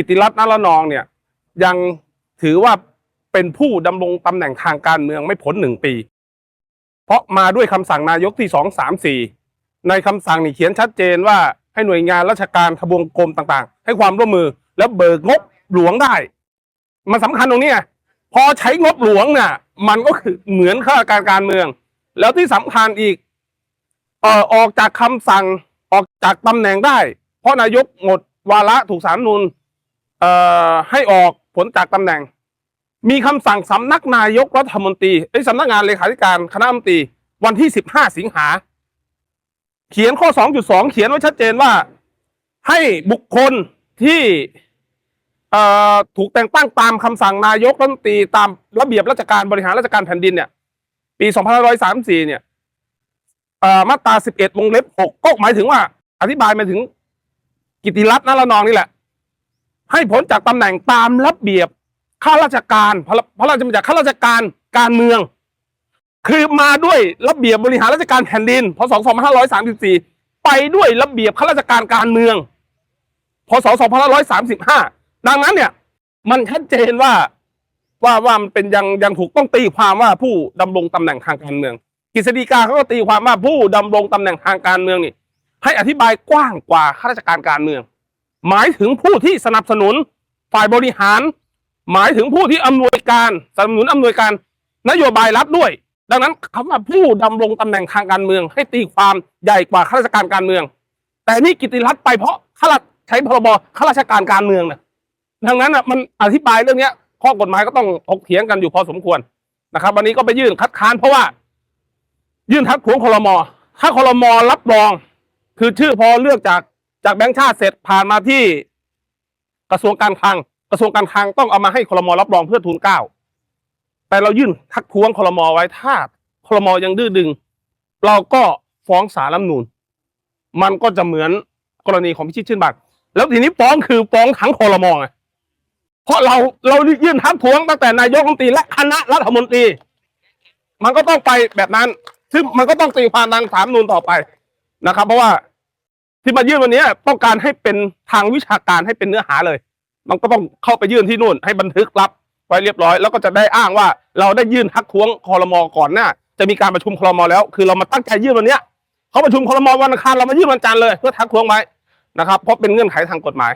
กิติรัตน์นรนองเนี่ยยังถือว่าเป็นผู้ดำรงตำแหน่งทางการเมืองไม่พ้นหนึ่งปี เพราะมาด้วยคำสั่งนายกที่สองสามสี่ในคำสั่งนี่เขียนชัดเจนว่าให้หน่วยงานราชการทบวงกรมต่างๆ ให้ความร่วมมือแล้วเบิกงบหลวงได้ มันสำคัญตรงนี้พอใช้งบหลวงเนี่ยมันก็คือเหมือนข้าราชการการเมือง แล้วที่สำคัญอีกเอ่อออกจากคำสั่งออกจากตำแหน่งได้ เพราะนายกหมดวาระถูกสารนูน ให้ออกผลจากตำแหน่ง มีคำสั่งสำนักนายกรัฐมนตรีไอ้สำนักงานเลขาธิการคณะรัฐมนตรีวันที่15สิงหา เขียนข้อ2.2เขียนไว้ชัดเจนว่า ให้บุคคลที่เออถูกแต่งตั้งตามคำสั่งนายกรัฐมนตรีตามระเบียบราชการบริหารราชการแผ่นดินเนี่ย ปี2534เนี่ยเอ่อมาตรา11วงเล็บ6ก็หมายถึงว่า อธิบายมาถึงกิติรัตน์นรนองนี่แหละ ให้ผลจากตำแหน่งตามระเบียบข้าราชการพระพระราชบัญญัติข้าราชการการเมือง คือมาด้วยระเบียบบริหารราชการแผ่นดินพศ2534 ไปด้วยระเบียบข้าราชการการเมืองพศ2535 ดังนั้นเนี่ย มันชัดเจนว่าว่าว่ามันเป็นยังยังถูกต้องตีความว่าผู้ดำรงตำแหน่งทางการเมืองกฤษฎีกาเขาก็ตีความว่าผู้ดำรงตำแหน่งทางการเมืองนี่ ให้อธิบายกว้างกว่าข้าราชการการเมือง หมายถึงผู้ที่สนับสนุนฝ่ายบริหาร หมายถึงผู้ที่อำนวยการสนับสนุนอำนวยการนโยบายรัฐด้วย ดังนั้นคำว่าผู้ดำรงตำแหน่งทางการเมือง ให้ตีความใหญ่กว่าข้าราชการการเมือง แต่นี่กิตติรัตน์ไปเพราะข้าราชใช้พรบข้าราชการการเมืองนะดังนั้นอะมันอธิบายเรื่องนี้ข้อกฎหมายก็ต้องถกเถียงกันอยู่พอสมควรนะครับ วันนี้ก็ไปยื่นคัดค้านเพราะว่า ยื่นทักท้วงคลรมถ้าคลรมรับรอง คือชื่อพอเลือกจาก จากแบงค์ชาติเสร็จผ่านมาที่กระทรวงการคลัง กระทรวงการคลังต้องเอามาให้คลมรับรองเพื่อทูลเก้าแต่เรายื่นทักท้วงคลมไว้ถ้าคลมยังดื้อดึง เราก็ฟ้องศาลรัฐมนูนมันก็จะเหมือนกรณีของพิชิตชื่นบานแล้วทีนี้ฟ้องคือฟ้องทั้งคลมไงเพราะเราเรายื่นทักท้วงตั้งแต่นายกรัฐมนตรีและคณะรัฐมนตรี มันก็ต้องไปแบบนั้นซึ่งมันก็ต้องตีความทางสามนูนต่อไปนะครับ เพราะว่า ที่มายื่นวันนี้ต้องการให้เป็นทางวิชาการให้เป็นเนื้อหาเลย มันก็ต้องเข้าไปยื่นที่นู่น ให้บันทึกรับไว้เรียบร้อย แล้วก็จะได้อ้างว่าเราได้ยื่นทักท้วงคอรมอก่อนหน้าจะมีการประชุมคอรมอแล้ว คือเรามาตั้งใจยื่นวันนี้เขาประชุมคอรมอวันอังคารเรามายื่นวันจันทร์เลยเพื่อทักท้วงไว้นะครับเพราะเป็นเงื่อนไขทางกฎหมาย